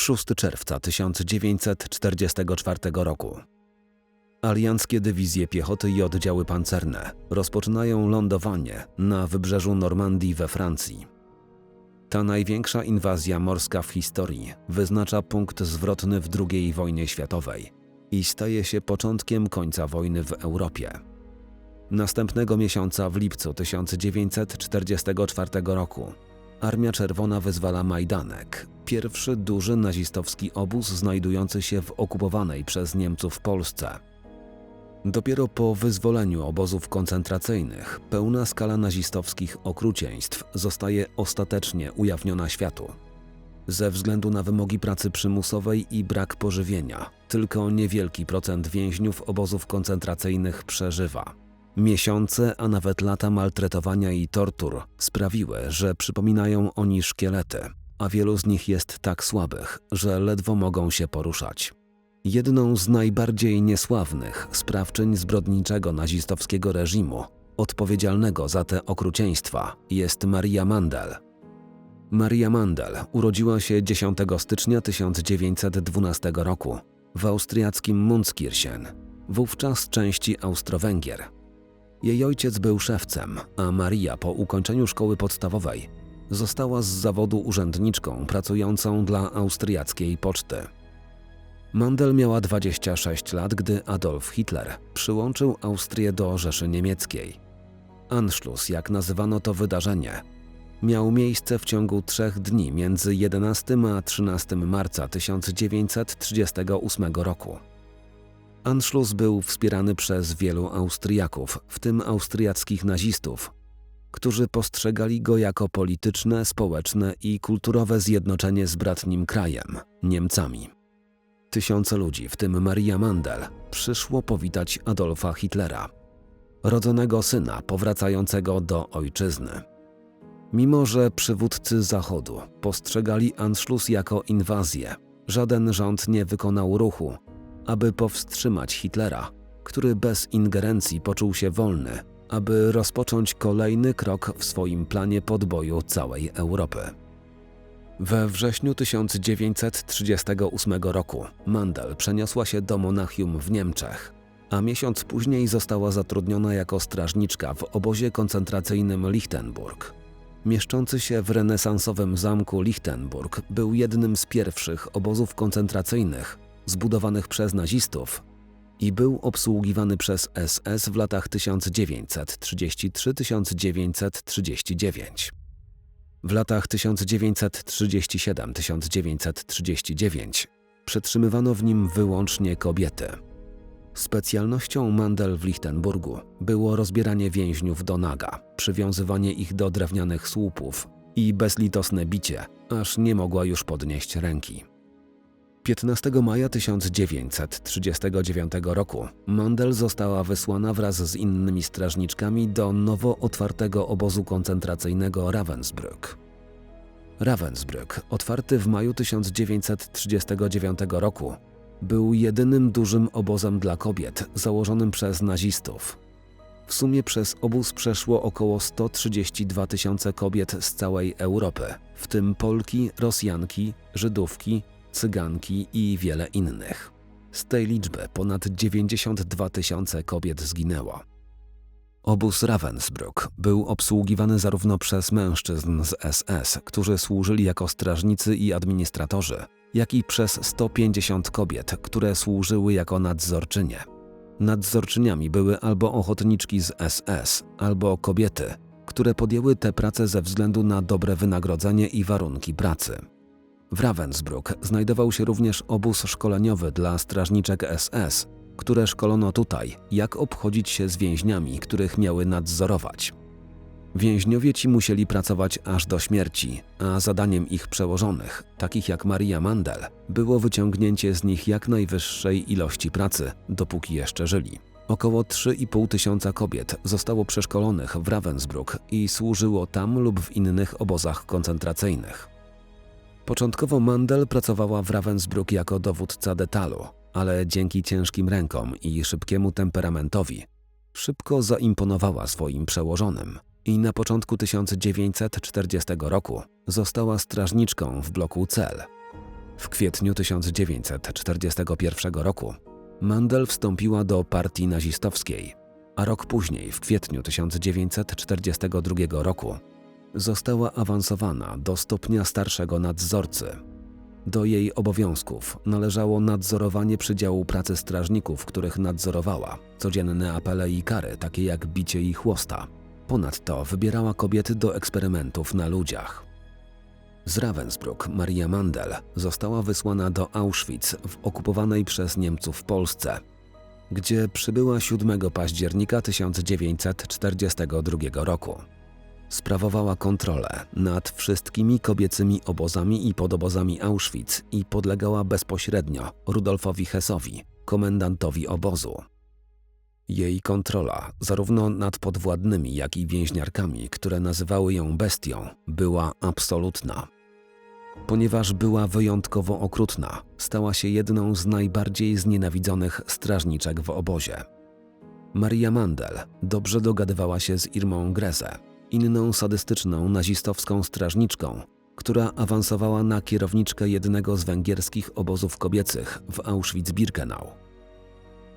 6 czerwca 1944 roku. Alianckie dywizje piechoty i oddziały pancerne rozpoczynają lądowanie na wybrzeżu Normandii we Francji. Ta największa inwazja morska w historii wyznacza punkt zwrotny w II wojnie światowej i staje się początkiem końca wojny w Europie. Następnego miesiąca w lipcu 1944 roku Armia Czerwona wyzwala Majdanek, pierwszy duży nazistowski obóz znajdujący się w okupowanej przez Niemców Polsce. Dopiero po wyzwoleniu obozów koncentracyjnych pełna skala nazistowskich okrucieństw zostaje ostatecznie ujawniona światu. Ze względu na wymogi pracy przymusowej i brak pożywienia, tylko niewielki procent więźniów obozów koncentracyjnych przeżywa. Miesiące, a nawet lata maltretowania i tortur sprawiły, że przypominają oni szkielety, a wielu z nich jest tak słabych, że ledwo mogą się poruszać. Jedną z najbardziej niesławnych sprawczyń zbrodniczego nazistowskiego reżimu, odpowiedzialnego za te okrucieństwa, jest Maria Mandel. Maria Mandel urodziła się 10 stycznia 1912 roku w austriackim Mundskirchen, wówczas części Austro-Węgier. Jej ojciec był szewcem, a Maria po ukończeniu szkoły podstawowej została z zawodu urzędniczką pracującą dla austriackiej poczty. Mandel miała 26 lat, gdy Adolf Hitler przyłączył Austrię do Rzeszy Niemieckiej. Anschluss, jak nazywano to wydarzenie, miał miejsce w ciągu trzech dni między 11 a 13 marca 1938 roku. Anschluss był wspierany przez wielu Austriaków, w tym austriackich nazistów, którzy postrzegali go jako polityczne, społeczne i kulturowe zjednoczenie z bratnim krajem Niemcami. Tysiące ludzi, w tym Maria Mandel, przyszło powitać Adolfa Hitlera, rodzonego syna powracającego do ojczyzny. Mimo, że przywódcy Zachodu postrzegali Anschluss jako inwazję, żaden rząd nie wykonał ruchu, aby powstrzymać Hitlera, który bez ingerencji poczuł się wolny, aby rozpocząć kolejny krok w swoim planie podboju całej Europy. We wrześniu 1938 roku Mandel przeniosła się do Monachium w Niemczech, a miesiąc później została zatrudniona jako strażniczka w obozie koncentracyjnym Lichtenburg. Mieszczący się w renesansowym zamku Lichtenburg był jednym z pierwszych obozów koncentracyjnych zbudowanych przez nazistów i był obsługiwany przez SS w latach 1933-1939. W latach 1937-1939 przetrzymywano w nim wyłącznie kobiety. Specjalnością Mandel w Lichtenburgu było rozbieranie więźniów do naga, przywiązywanie ich do drewnianych słupów i bezlitosne bicie, aż nie mogła już podnieść ręki. 15 maja 1939 roku Mandel została wysłana wraz z innymi strażniczkami do nowo otwartego obozu koncentracyjnego Ravensbrück. Ravensbrück, otwarty w maju 1939 roku, był jedynym dużym obozem dla kobiet założonym przez nazistów. W sumie przez obóz przeszło około 132 tysiące kobiet z całej Europy, w tym Polki, Rosjanki, Żydówki, Cyganki i wiele innych. Z tej liczby ponad 92 tysiące kobiet zginęło. Obóz Ravensbrück był obsługiwany zarówno przez mężczyzn z SS, którzy służyli jako strażnicy i administratorzy, jak i przez 150 kobiet, które służyły jako nadzorczynie. Nadzorczyniami były albo ochotniczki z SS, albo kobiety, które podjęły tę pracę ze względu na dobre wynagrodzenie i warunki pracy. W Ravensbrück znajdował się również obóz szkoleniowy dla strażniczek SS, które szkolono tutaj, jak obchodzić się z więźniami, których miały nadzorować. Więźniowie ci musieli pracować aż do śmierci, a zadaniem ich przełożonych, takich jak Maria Mandel, było wyciągnięcie z nich jak najwyższej ilości pracy, dopóki jeszcze żyli. Około 3,5 tysiąca kobiet zostało przeszkolonych w Ravensbrück i służyło tam lub w innych obozach koncentracyjnych. Początkowo Mandel pracowała w Ravensbrück jako dowódca detalu, ale dzięki ciężkim rękom i szybkiemu temperamentowi szybko zaimponowała swoim przełożonym i na początku 1940 roku została strażniczką w bloku Cel. W kwietniu 1941 roku Mandel wstąpiła do partii nazistowskiej, a rok później, w kwietniu 1942 roku, została awansowana do stopnia starszego nadzorcy. Do jej obowiązków należało nadzorowanie przydziału pracy strażników, których nadzorowała, codzienne apele i kary, takie jak bicie i chłosta. Ponadto wybierała kobiety do eksperymentów na ludziach. Z Ravensbrück Maria Mandel została wysłana do Auschwitz w okupowanej przez Niemców Polsce, gdzie przybyła 7 października 1942 roku. Sprawowała kontrolę nad wszystkimi kobiecymi obozami i podobozami Auschwitz i podlegała bezpośrednio Rudolfowi Hessowi, komendantowi obozu. Jej kontrola, zarówno nad podwładnymi, jak i więźniarkami, które nazywały ją bestią, była absolutna. Ponieważ była wyjątkowo okrutna, stała się jedną z najbardziej znienawidzonych strażniczek w obozie. Maria Mandel dobrze dogadywała się z Irmą Greze, inną sadystyczną nazistowską strażniczką, która awansowała na kierowniczkę jednego z węgierskich obozów kobiecych w Auschwitz-Birkenau.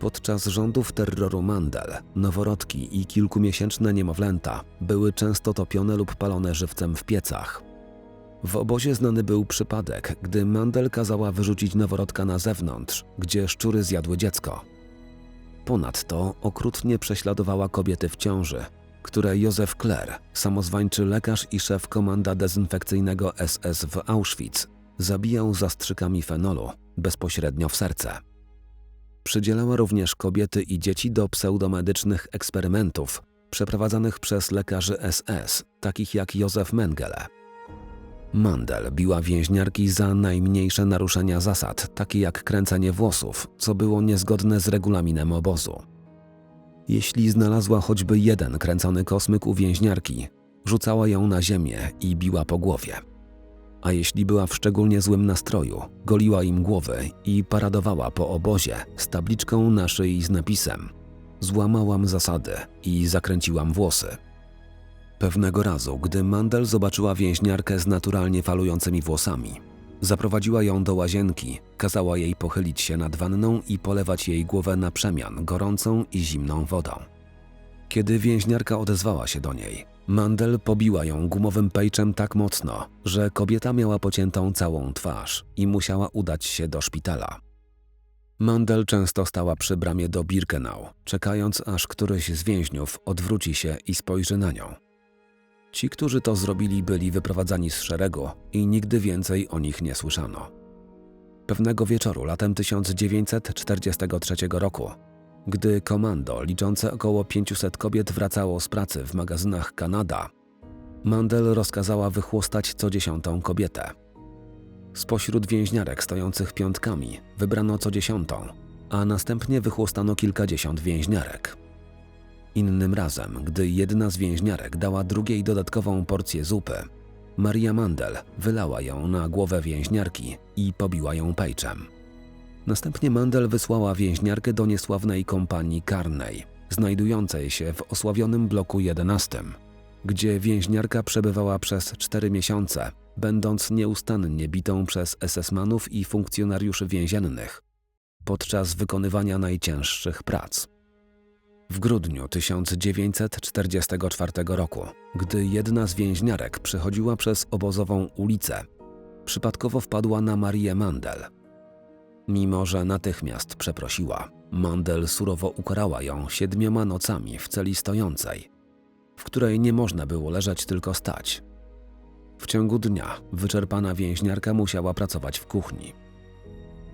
Podczas rządów terroru Mandel, noworodki i kilkumiesięczne niemowlęta były często topione lub palone żywcem w piecach. W obozie znany był przypadek, gdy Mandel kazała wyrzucić noworodka na zewnątrz, gdzie szczury zjadły dziecko. Ponadto okrutnie prześladowała kobiety w ciąży, które Józef Kler, samozwańczy lekarz i szef komanda dezynfekcyjnego SS w Auschwitz, zabijał zastrzykami fenolu bezpośrednio w serce. Przydzielała również kobiety i dzieci do pseudomedycznych eksperymentów przeprowadzanych przez lekarzy SS, takich jak Józef Mengele. Mandel biła więźniarki za najmniejsze naruszenia zasad, takie jak kręcenie włosów, co było niezgodne z regulaminem obozu. Jeśli znalazła choćby jeden kręcony kosmyk u więźniarki, rzucała ją na ziemię i biła po głowie. A jeśli była w szczególnie złym nastroju, goliła im głowy i paradowała po obozie z tabliczką na szyi z napisem Złamałam zasady i zakręciłam włosy. Pewnego razu, gdy Mandel zobaczyła więźniarkę z naturalnie falującymi włosami, zaprowadziła ją do łazienki, kazała jej pochylić się nad wanną i polewać jej głowę na przemian gorącą i zimną wodą. Kiedy więźniarka odezwała się do niej, Mandel pobiła ją gumowym pejczem tak mocno, że kobieta miała pociętą całą twarz i musiała udać się do szpitala. Mandel często stała przy bramie do Birkenau, czekając aż któryś z więźniów odwróci się i spojrzy na nią. Ci, którzy to zrobili, byli wyprowadzani z szeregu i nigdy więcej o nich nie słyszano. Pewnego wieczoru latem 1943 roku, gdy komando liczące około 500 kobiet wracało z pracy w magazynach Kanada, Mandel rozkazała wychłostać co dziesiątą kobietę. Spośród więźniarek stojących piątkami wybrano co dziesiątą, a następnie wychłostano kilkadziesiąt więźniarek. Innym razem, gdy jedna z więźniarek dała drugiej dodatkową porcję zupy, Maria Mandel wylała ją na głowę więźniarki i pobiła ją pejczem. Następnie Mandel wysłała więźniarkę do niesławnej kompanii karnej, znajdującej się w osławionym bloku 11, gdzie więźniarka przebywała przez cztery miesiące, będąc nieustannie bitą przez SS-manów i funkcjonariuszy więziennych podczas wykonywania najcięższych prac. W grudniu 1944 roku, gdy jedna z więźniarek przechodziła przez obozową ulicę, przypadkowo wpadła na Marię Mandel. Mimo, że natychmiast przeprosiła, Mandel surowo ukarała ją siedmioma nocami w celi stojącej, w której nie można było leżeć tylko stać. W ciągu dnia wyczerpana więźniarka musiała pracować w kuchni.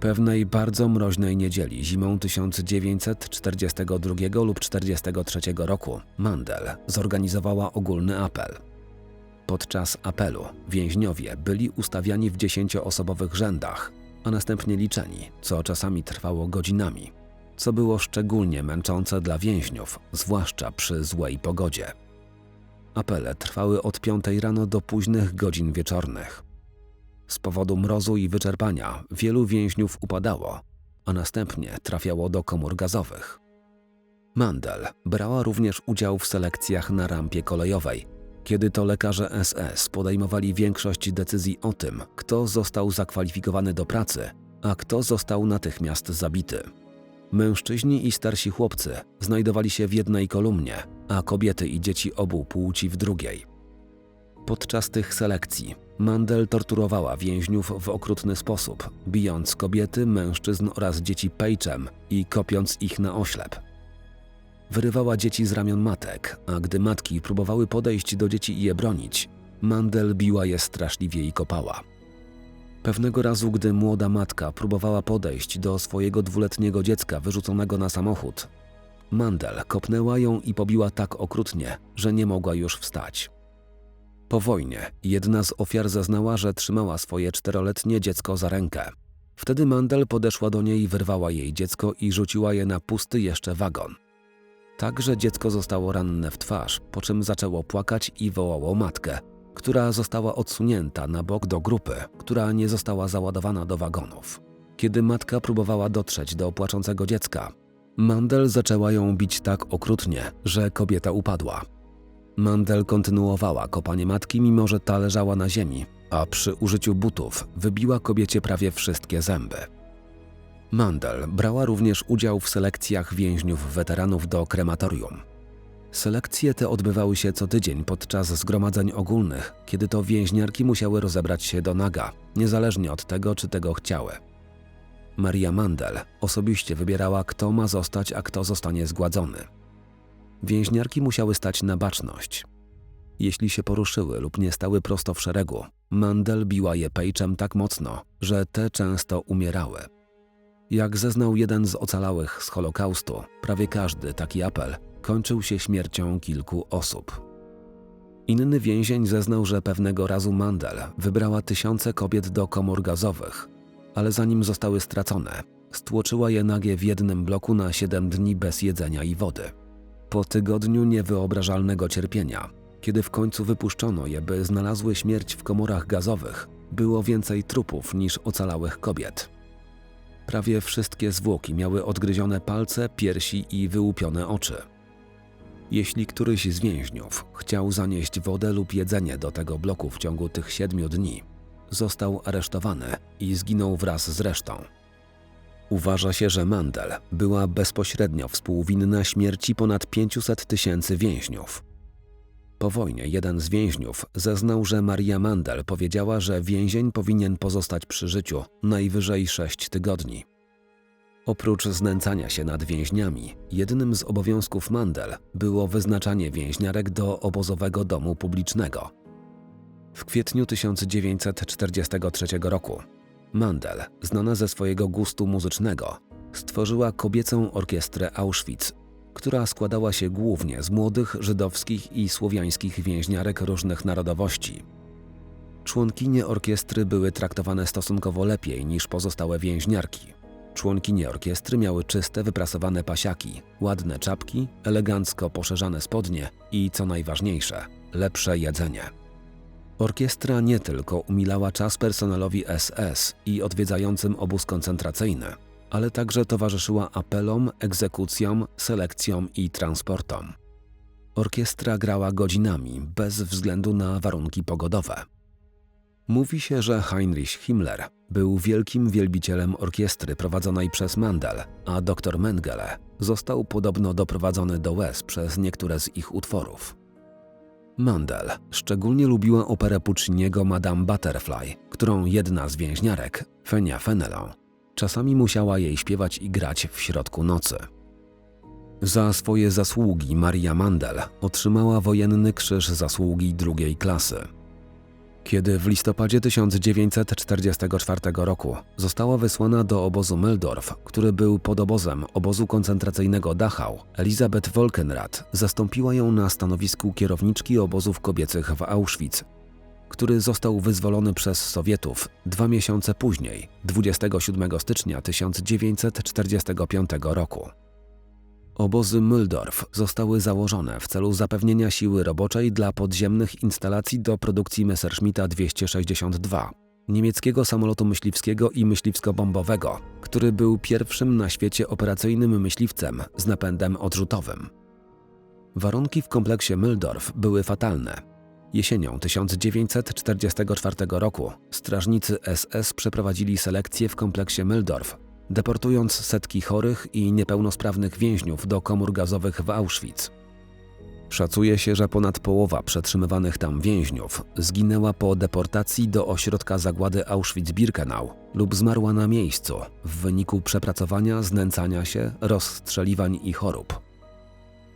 Pewnej bardzo mroźnej niedzieli zimą 1942 lub 1943 roku Mandel zorganizowała ogólny apel. Podczas apelu więźniowie byli ustawiani w dziesięcioosobowych rzędach, a następnie liczeni, co czasami trwało godzinami, co było szczególnie męczące dla więźniów, zwłaszcza przy złej pogodzie. Apele trwały od 5 rano do późnych godzin wieczornych. Z powodu mrozu i wyczerpania wielu więźniów upadało, a następnie trafiało do komór gazowych. Mandel brała również udział w selekcjach na rampie kolejowej, kiedy to lekarze SS podejmowali większość decyzji o tym, kto został zakwalifikowany do pracy, a kto został natychmiast zabity. Mężczyźni i starsi chłopcy znajdowali się w jednej kolumnie, a kobiety i dzieci obu płci w drugiej. Podczas tych selekcji Mandel torturowała więźniów w okrutny sposób, bijąc kobiety, mężczyzn oraz dzieci pejczem i kopiąc ich na oślep. Wyrywała dzieci z ramion matek, a gdy matki próbowały podejść do dzieci i je bronić, Mandel biła je straszliwie i kopała. Pewnego razu, gdy młoda matka próbowała podejść do swojego dwuletniego dziecka wyrzuconego na samochód, Mandel kopnęła ją i pobiła tak okrutnie, że nie mogła już wstać. Po wojnie jedna z ofiar zeznała, że trzymała swoje czteroletnie dziecko za rękę. Wtedy Mandel podeszła do niej, wyrwała jej dziecko i rzuciła je na pusty jeszcze wagon. Także dziecko zostało ranne w twarz, po czym zaczęło płakać i wołało matkę, która została odsunięta na bok do grupy, która nie została załadowana do wagonów. Kiedy matka próbowała dotrzeć do płaczącego dziecka, Mandel zaczęła ją bić tak okrutnie, że kobieta upadła. Mandel kontynuowała kopanie matki, mimo że ta leżała na ziemi, a przy użyciu butów wybiła kobiecie prawie wszystkie zęby. Mandel brała również udział w selekcjach więźniów weteranów do krematorium. Selekcje te odbywały się co tydzień podczas zgromadzeń ogólnych, kiedy to więźniarki musiały rozebrać się do naga, niezależnie od tego, czy tego chciały. Maria Mandel osobiście wybierała, kto ma zostać, a kto zostanie zgładzony. Więźniarki musiały stać na baczność. Jeśli się poruszyły lub nie stały prosto w szeregu, Mandel biła je pejczem tak mocno, że te często umierały. Jak zeznał jeden z ocalałych z Holokaustu, prawie każdy taki apel kończył się śmiercią kilku osób. Inny więzień zeznał, że pewnego razu Mandel wybrała tysiące kobiet do komór gazowych, ale zanim zostały stracone, stłoczyła je nagie w jednym bloku na siedem dni bez jedzenia i wody. Po tygodniu niewyobrażalnego cierpienia, kiedy w końcu wypuszczono je, by znalazły śmierć w komorach gazowych, było więcej trupów niż ocalałych kobiet. Prawie wszystkie zwłoki miały odgryzione palce, piersi i wyłupione oczy. Jeśli któryś z więźniów chciał zanieść wodę lub jedzenie do tego bloku w ciągu tych siedmiu dni, został aresztowany i zginął wraz z resztą. Uważa się, że Mandel była bezpośrednio współwinna śmierci ponad 500 tysięcy więźniów. Po wojnie jeden z więźniów zeznał, że Maria Mandel powiedziała, że więzień powinien pozostać przy życiu najwyżej 6 tygodni. Oprócz znęcania się nad więźniami, jednym z obowiązków Mandel było wyznaczanie więźniarek do obozowego domu publicznego. W kwietniu 1943 roku Mandel, znana ze swojego gustu muzycznego, stworzyła kobiecą orkiestrę Auschwitz, która składała się głównie z młodych żydowskich i słowiańskich więźniarek różnych narodowości. Członkinie orkiestry były traktowane stosunkowo lepiej niż pozostałe więźniarki. Członkinie orkiestry miały czyste, wyprasowane pasiaki, ładne czapki, elegancko poszerzane spodnie i, co najważniejsze, lepsze jedzenie. Orkiestra nie tylko umilała czas personelowi SS i odwiedzającym obóz koncentracyjny, ale także towarzyszyła apelom, egzekucjom, selekcjom i transportom. Orkiestra grała godzinami, bez względu na warunki pogodowe. Mówi się, że Heinrich Himmler był wielkim wielbicielem orkiestry prowadzonej przez Mandel, a dr Mengele został podobno doprowadzony do łez przez niektóre z ich utworów. Mandel szczególnie lubiła operę Pucciniego Madame Butterfly, którą jedna z więźniarek, Fenia Fenelon, czasami musiała jej śpiewać i grać w środku nocy. Za swoje zasługi Maria Mandel otrzymała wojenny krzyż zasługi drugiej klasy. Kiedy w listopadzie 1944 roku została wysłana do obozu Meldorf, który był pod obozem obozu koncentracyjnego Dachau, Elisabeth Wolkenrath zastąpiła ją na stanowisku kierowniczki obozów kobiecych w Auschwitz, który został wyzwolony przez Sowietów dwa miesiące później, 27 stycznia 1945 roku. Obozy Mühldorf zostały założone w celu zapewnienia siły roboczej dla podziemnych instalacji do produkcji Messerschmitta 262, niemieckiego samolotu myśliwskiego i myśliwsko-bombowego, który był pierwszym na świecie operacyjnym myśliwcem z napędem odrzutowym. Warunki w kompleksie Mühldorf były fatalne. Jesienią 1944 roku strażnicy SS przeprowadzili selekcję w kompleksie Mühldorf, deportując setki chorych i niepełnosprawnych więźniów do komór gazowych w Auschwitz. Szacuje się, że ponad połowa przetrzymywanych tam więźniów zginęła po deportacji do ośrodka zagłady Auschwitz-Birkenau lub zmarła na miejscu w wyniku przepracowania, znęcania się, rozstrzeliwań i chorób.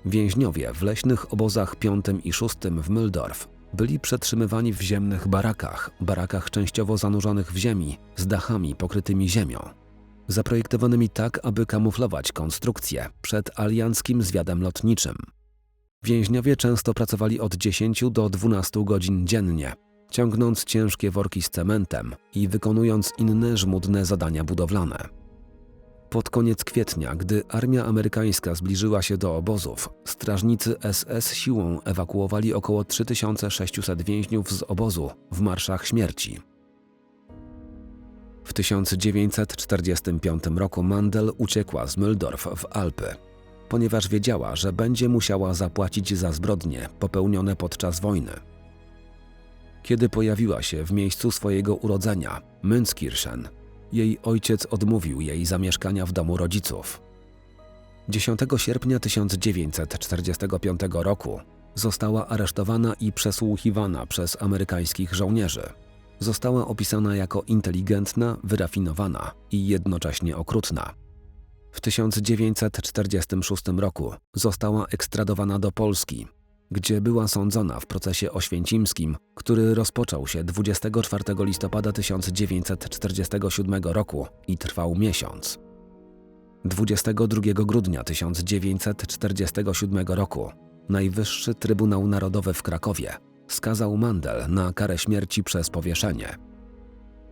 Więźniowie w leśnych obozach 5 i 6 w Mühldorf byli przetrzymywani w ziemnych barakach, barakach częściowo zanurzonych w ziemi, z dachami pokrytymi ziemią, zaprojektowanymi tak, aby kamuflować konstrukcje przed alianckim zwiadem lotniczym. Więźniowie często pracowali od 10 do 12 godzin dziennie, ciągnąc ciężkie worki z cementem i wykonując inne żmudne zadania budowlane. Pod koniec kwietnia, gdy armia amerykańska zbliżyła się do obozów, strażnicy SS siłą ewakuowali około 3600 więźniów z obozu w marszach śmierci. W 1945 roku Mandel uciekła z Mühldorf w Alpy, ponieważ wiedziała, że będzie musiała zapłacić za zbrodnie popełnione podczas wojny. Kiedy pojawiła się w miejscu swojego urodzenia, Münzkirchen, jej ojciec odmówił jej zamieszkania w domu rodziców. 10 sierpnia 1945 roku została aresztowana i przesłuchiwana przez amerykańskich żołnierzy. Została opisana jako inteligentna, wyrafinowana i jednocześnie okrutna. W 1946 roku została ekstradowana do Polski, gdzie była sądzona w procesie oświęcimskim, który rozpoczął się 24 listopada 1947 roku i trwał miesiąc. 22 grudnia 1947 roku Najwyższy Trybunał Narodowy w Krakowie skazał Mandel na karę śmierci przez powieszenie.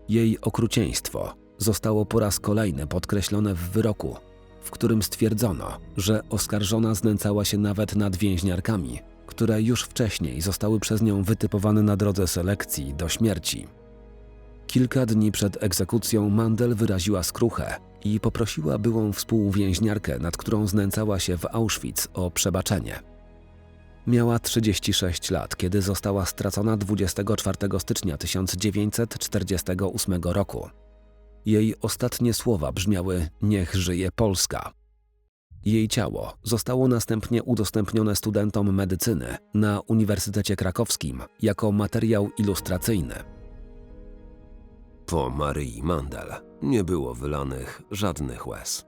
Jej okrucieństwo zostało po raz kolejny podkreślone w wyroku, w którym stwierdzono, że oskarżona znęcała się nawet nad więźniarkami, które już wcześniej zostały przez nią wytypowane na drodze selekcji do śmierci. Kilka dni przed egzekucją Mandel wyraziła skruchę i poprosiła byłą współwięźniarkę, nad którą znęcała się w Auschwitz, o przebaczenie. Miała 36 lat, kiedy została stracona 24 stycznia 1948 roku. Jej ostatnie słowa brzmiały: Niech żyje Polska. Jej ciało zostało następnie udostępnione studentom medycyny na Uniwersytecie Krakowskim jako materiał ilustracyjny. Po Maryi Mandel nie było wylanych żadnych łez.